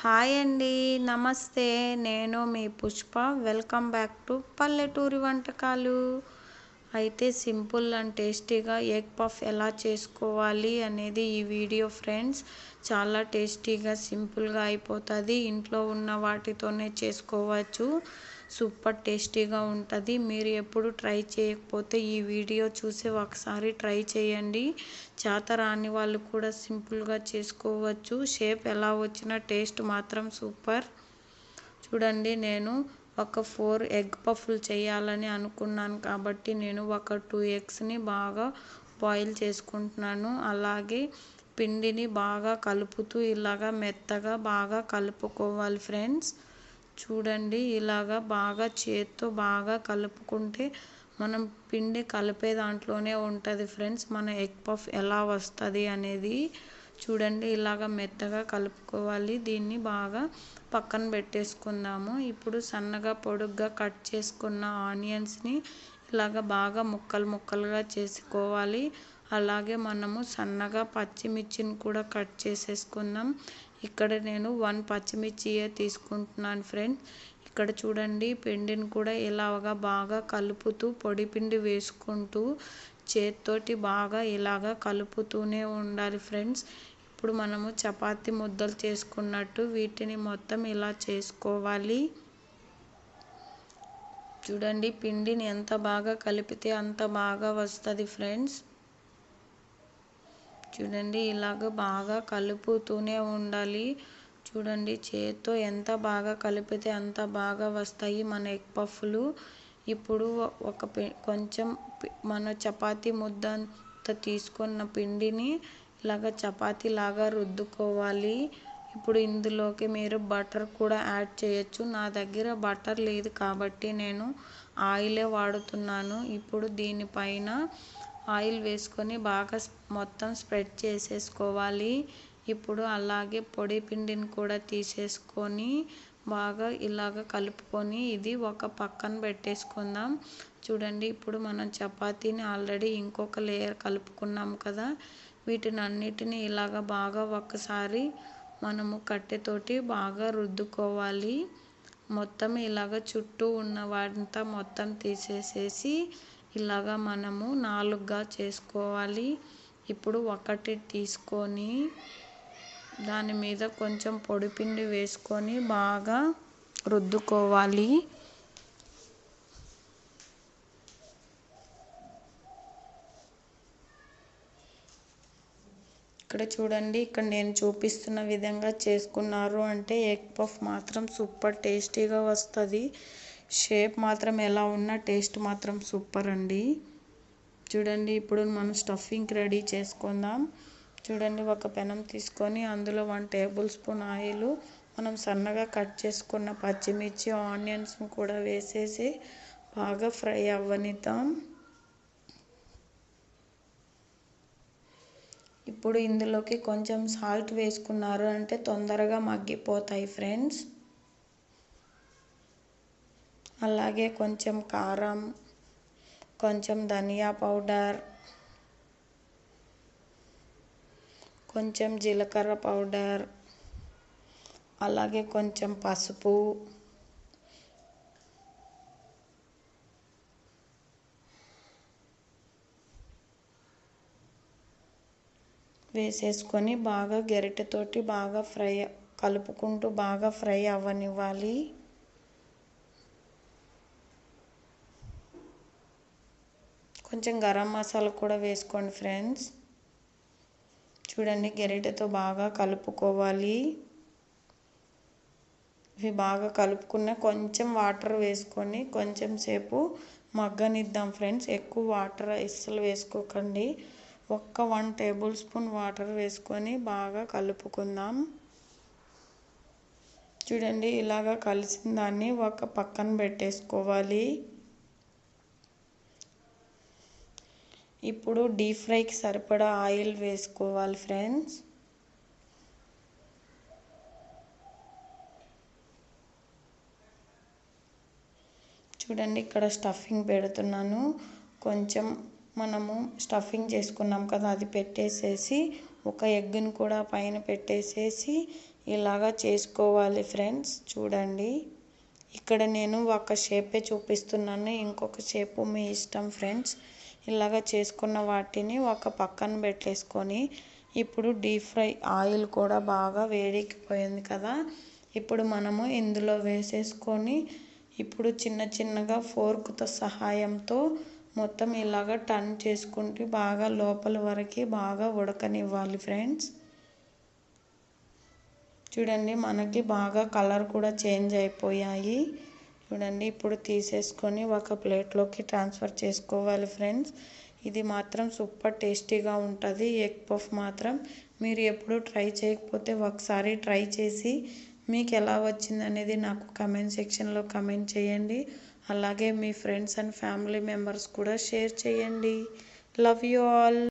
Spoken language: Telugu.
హాయ్ అండి నమస్తే. నేను మీ పుష్ప. వెల్కమ్ బ్యాక్ టు పల్లెటూరి వంటకాలు. అయితే సింపుల్ అండ్ టేస్టీగా ఎగ్ పఫ్ ఎలా చేసుకోవాలి అనేది ఈ వీడియో ఫ్రెండ్స్. చాలా టేస్టీగా సింపుల్గా అయిపోతుంది. ఇంట్లో ఉన్న వాటితోనే చేసుకోవచ్చు. సూపర్ టేస్టీగా ఉంటుంది. మీరు ఎప్పుడు ట్రై చేయకపోతే ఈ వీడియో చూసి ఒకసారి ట్రై చేయండి. చేత రాని వాళ్ళు కూడా సింపుల్గా చేసుకోవచ్చు. షేప్ ఎలా వచ్చినా టేస్ట్ మాత్రం సూపర్. చూడండి నేను ఒక ఫోర్ ఎగ్ పఫ్లు చేయాలని అనుకున్నాను కాబట్టి నేను ఒక టూ ఎగ్స్ని బాగా బాయిల్ చేసుకుంటున్నాను. అలాగే పిండిని బాగా కలుపుతూ ఇలాగా మెత్తగా బాగా కలుపుకోవాలి ఫ్రెండ్స్. చూడండి ఇలాగా బాగా చేత్తో బాగా కలుపుకుంటే మనం పిండి కలిపే దాంట్లోనే ఉంటుంది ఫ్రెండ్స్. మన ఎగ్ పఫ్ ఎలా వస్తుంది అనేది చూడండి ఇలాగ మెత్తగా కలుపుకోవాలి. దీన్ని బాగా పక్కన పెట్టేసుకుందాము. ఇప్పుడు సన్నగా పొడుగ్గా కట్ చేసుకున్న ఆనియన్స్ని ఇలాగ బాగా ముక్కలు ముక్కలుగా చేసుకోవాలి. అలాగే మనము సన్నగా పచ్చిమిర్చిని కూడా కట్ చేసేసుకుందాం. ఇక్కడ నేను వన్ పచ్చిమిర్చియే తీసుకుంటున్నాను ఫ్రెండ్స్ ఇక్కడ చూడండి పిండిని కూడా ఇలాగా బాగా కలుపుతూ పొడి పిండి వేసుకుంటూ చేత్తోటి బాగా ఇలాగా కలుపుతూనే ఉండాలి ఫ్రెండ్స్ ఇప్పుడు మనము చపాతి ముద్దలు చేసుకున్నట్టు వీటిని మొత్తం ఇలా చేసుకోవాలి. చూడండి పిండిని ఎంత బాగా కలిపితే అంత బాగా వస్తుంది ఫ్రెండ్స్ చూడండి ఇలాగ బాగా కలుపుతూనే ఉండాలి. చూడండి చేత్తో ఎంత బాగా కలిపితే అంత బాగా వస్తాయి మన ఎగ్ పఫ్లు. ఇప్పుడు ఒక కొంచెం మన చపాతీ ముద్ద అంత తీసుకున్న పిండిని ఇలాగ చపాతీ లాగా రుద్దుకోవాలి. ఇప్పుడు ఇందులోకి మీరు బటర్ కూడా యాడ్ చేయొచ్చు. నా దగ్గర బటర్ లేదు కాబట్టి నేను ఆయిలే వాడుతున్నాను. ఇప్పుడు దీనిపైన ఆయిల్ వేసుకొని బాగా మొత్తం స్ప్రెడ్ చేసేసుకోవాలి. ఇప్పుడు అలాగే పొడి పిండిని కూడా తీసేసుకొని బాగా ఇలాగ కలుపుకొని ఇది ఒక పక్కన పెట్టేసుకుందాం. చూడండి ఇప్పుడు మనం చపాతీని ఆల్రెడీ ఇంకొక లేయర్ కలుపుకున్నాం కదా. వీటిని అన్నిటిని ఇలాగ బాగా ఒకసారి మనము కట్టెతోటి బాగా రుద్దుకోవాలి. మొత్తం ఇలాగ చుట్టూ ఉన్న వాటింతా మొత్తం తీసేసేసి ఇలాగా మనము నాలుగుగా చేసుకోవాలి. ఇప్పుడు ఒకటి తీసుకొని దాని మీద కొంచెం పొడిపిండి వేసుకొని బాగా రుద్దుకోవాలి. ఇక్కడ చూడండి ఇక్కడ నేను చూపిస్తున్న విధంగా చేసుకున్నారు అంటే ఎగ్ పఫ్ మాత్రం సూపర్ టేస్టీగా వస్తుంది. షేప్ మాత్రం ఎలా ఉన్నా టేస్ట్ మాత్రం సూపర్ అండి. చూడండి ఇప్పుడు మనం స్టఫింగ్ రెడీ చేసుకుందాం. చూడండి ఒక పెనం తీసుకొని అందులో వన్ టేబుల్ స్పూన్ ఆయిల్ మనం సన్నగా కట్ చేసుకున్న పచ్చిమిర్చి ఆనియన్స్ కూడా వేసేసి బాగా ఫ్రై అవ్వనిద్దాం. ఇప్పుడు ఇందులోకి కొంచెం సాల్ట్ వేసుకున్నారు అంటే తొందరగా మగ్గిపోతాయి ఫ్రెండ్స్ అలాగే కొంచెం కారం కొంచెం ధనియా పౌడర్ కొంచెం జీలకర్ర పౌడర్ అలాగే కొంచెం పసుపు వేసేసుకొని బాగా గరిటెతోటి బాగా ఫ్రై కలుపుకుంటూ బాగా ఫ్రై అవ్వనివ్వాలి. కొంచెం గరం మసాలా కూడా వేసుకోండి ఫ్రెండ్స్. చూడండి గరిటెతో బాగా కలుపుకోవాలి. ఇవి బాగా కలుపుకున్న కొంచెం వాటర్ వేసుకొని కొంచెం సేపు మగ్గనిద్దాం ఫ్రెండ్స్. ఎక్కువ వాటర్ అస్సలు వేసుకోకండి. ఒక్క వన్ టేబుల్ స్పూన్ వాటర్ వేసుకొని బాగా కలుపుకుందాం. చూడండి ఇలాగా కలిసిన దాన్ని ఒక పక్కన పెట్టేసుకోవాలి. ఇప్పుడు డీప్ ఫ్రైకి సరిపడా ఆయిల్ వేసుకోవాలి ఫ్రెండ్స్. చూడండి ఇక్కడ స్టఫింగ్ పెడుతున్నాను. కొంచెం మనము స్టఫింగ్ చేసుకున్నాం కదా అది పెట్టేసేసి ఒక ఎగ్ని కూడా పైన పెట్టేసేసి ఇలాగా చేసుకోవాలి ఫ్రెండ్స్. చూడండి ఇక్కడ నేను ఒక షేపే చూపిస్తున్నాను. ఇంకొక షేపు మీ ఇష్టం ఫ్రెండ్స్. ఇలాగ చేసుకున్న వాటిని ఒక పక్కన పెట్టేసుకొని ఇప్పుడు డీప్ ఫ్రై ఆయిల్ కూడా బాగా వేడెక్కిపోయింది కదా. ఇప్పుడు మనము ఇందులో వేసేసుకొని ఇప్పుడు చిన్న చిన్నగా ఫోర్క్తో సహాయంతో మొత్తం ఇలాగ టర్న్ చేసుకుంటూ బాగా లోపల వరకు బాగా ఉడకనివ్వాలి ఫ్రెండ్స్. చూడండి మనకి బాగా కలర్ కూడా చేంజ్ అయిపోయాయి. చూడండి ఇప్పుడు తీసేసుకొని ఒక ప్లేట్లోకి ట్రాన్స్ఫర్ చేసుకోవాలి ఫ్రెండ్స్. ఇది మాత్రం సూపర్ టేస్టీగా ఉంటుంది. ఎగ్ పఫ్ మాత్రం మీరు ఎప్పుడు ట్రై చేయకపోతే ఒకసారి ట్రై చేసి మీకు ఎలా వచ్చింది అనేది నాకు కమెంట్ సెక్షన్లో కమెంట్ చేయండి. అలాగే మీ ఫ్రెండ్స్ అండ్ ఫ్యామిలీ మెంబర్స్ కూడా షేర్ చేయండి. Love you all